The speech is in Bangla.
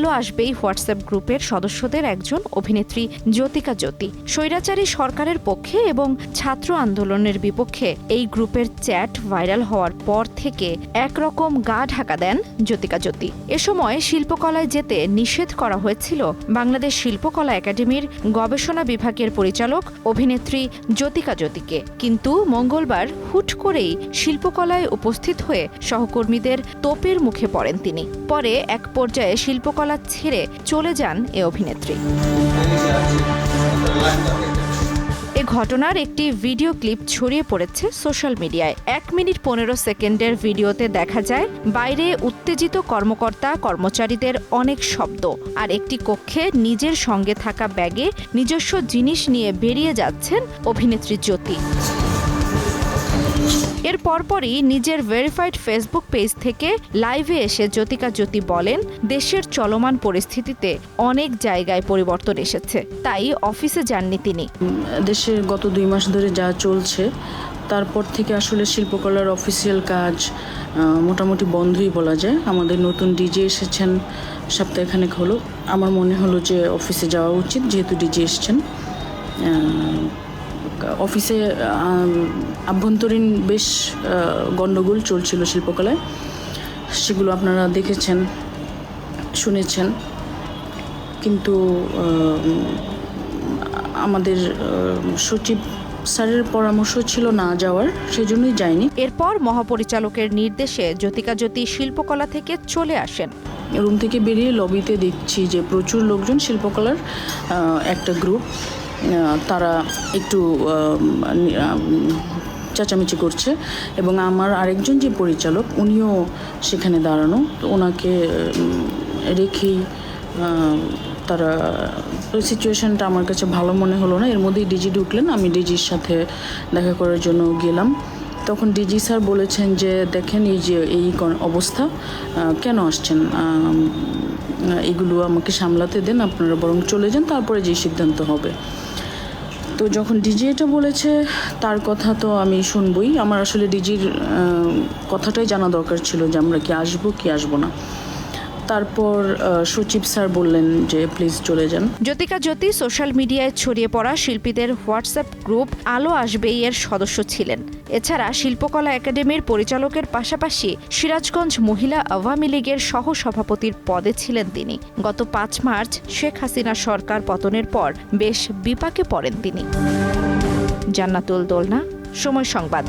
আলো আসবেই হোয়াটসঅ্যাপ গ্রুপের সদস্যদের একজন অভিনেত্রী জ্যোতিকা জ্যোতি। স্বৈরাচারী সরকারের পক্ষে এবং ছাত্র আন্দোলনের বিপক্ষে এই গ্রুপের চ্যাট ভাইরাল হওয়ার পর থেকে একরকম গা ঢাকা দেন জ্যোতিকা জ্যোতি। এ সময় শিল্পকলায় যেতে নিষেধ করা হয়েছিল বাংলাদেশ শিল্পকলা একাডেমির গবেষণা বিভাগের পরিচালক অভিনেত্রী জ্যোতিকা জ্যোতিকে। কিন্তু মঙ্গলবার হুট করেই শিল্পকলায় উপস্থিত হয়ে সহকর্মীদের তোপের মুখে পড়েন তিনি। পরে এক পর্যায়ে শিল্পকলা ছেড়ে চলে যান এ অভিনেত্রী। এ ঘটনার একটি ভিডিও ক্লিপ ছড়িয়ে পড়েছে সোশ্যাল মিডিয়ায়। এক মিনিট পনেরো সেকেন্ডের ভিডিওতে দেখা যায়, বাইরে উত্তেজিত কর্মকর্তা, কর্মচারীদের অনেক শব্দ আর একটি কক্ষে নিজের সঙ্গে থাকা ব্যাগে নিজস্ব জিনিস নিয়ে বেরিয়ে যাচ্ছেন অভিনেত্রী জ্যোতি। এর পরপরই নিজের ভেরিফাইড ফেসবুক পেজ থেকে লাইভে এসে জ্যোতিকা জ্যোতি বলেন, দেশের চলমান পরিস্থিতিতে অনেক জায়গায় পরিবর্তন এসেছে। তাই অফিসে যাননি তিনি। দেশের গত দুই মাস ধরে যা চলছে, তারপর থেকে আসলে শিল্পকলার অফিসিয়াল কাজ মোটামুটি বন্ধই বলা যায়। আমাদের নতুন ডিজে এসেছেন, সপ্তাহখানেক হলো। আমার মনে হলো যে অফিসে যাওয়া উচিত, যেহেতু ডিজে এসছেন। অফিসে আভ্যন্তরীণ বেশ গণ্ডগোল চলছিল শিল্পকলায়। সেগুলো আপনারা দেখেছেন শুনেছেন। কিন্তু আমাদের সচিব স্যারের পরামর্শ ছিল না যাওয়ার সেজন্যই যায়নি। এরপর মহাপরিচালকের নির্দেশে জ্যোতিকা জ্যোতি শিল্পকলা থেকে চলে আসেন। রুম থেকে বেরিয়ে লবিতে দেখছি যে প্রচুর লোকজন শিল্পকলার একটা গ্রুপ তারা একটু চেঁচামেচি করছে এবং আমার আরেকজন যে পরিচালক, উনিও সেখানে দাঁড়ানো। তো ওনাকে রেখেই তারা সিচুয়েশনটা আমার কাছে ভালো মনে হলো না। এর মধ্যেই ডিজি ঢুকলেন। আমি ডিজির সাথে দেখা করার জন্য গেলাম। তখন ডিজি স্যার বলেছেন যে, দেখেন, এই যে, এই অবস্থা কেন আসছেন? এগুলো আমাকে সামলাতে দেন, আপনারা বরং চলে যান, তারপরে যে সিদ্ধান্ত হবে। তো যখন ডিজি এটা বলেছে, তার কথা তো আমি শুনবই। আমার আসলে ডিজির কথাটাই জানা দরকার ছিল যে আমরা কি আসব কি আসব না। তারপর সচিব স্যার বললেন যে প্লিজ চলে যান। জ্যোতিকা জ্যোতি সোশ্যাল মিডিয়ায় ছড়িয়ে পড়া শিল্পীদের হোয়াটসঅ্যাপ গ্রুপ আলো আসবেই এর সদস্য ছিলেন। এছাড়া শিল্পকলা একাডেমির পরিচালকের পাশাপাশি সিরাজগঞ্জ মহিলা আওয়ামী লীগের সহ সভাপতির পদে ছিলেন তিনি। গত পাঁচ মার্চ শেখ হাসিনা সরকার পতনের পর বেশ বিপাকে পড়েন তিনি। জান্নাতুল দোলনা, সময় সংবাদ।